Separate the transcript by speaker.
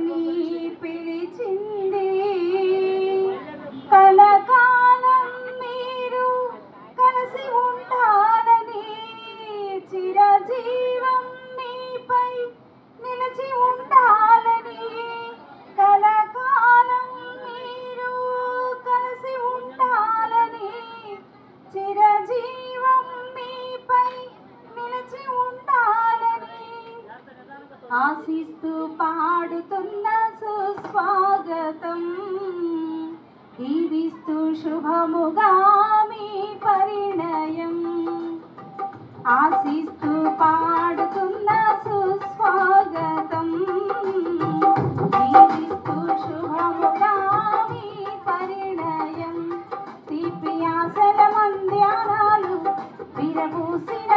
Speaker 1: morning. ఆశిస్తూ పాడుతున్న సుస్వాగతం. దీవిస్తూ శుభముగా మీ పరిణయం. ఆశిస్తూ పాడుతున్న సుస్వాగతం. దీవిస్తూ శుభముగా మీ పరిణయం. తీపి ఆశల మంద్యాలు విరబూసిన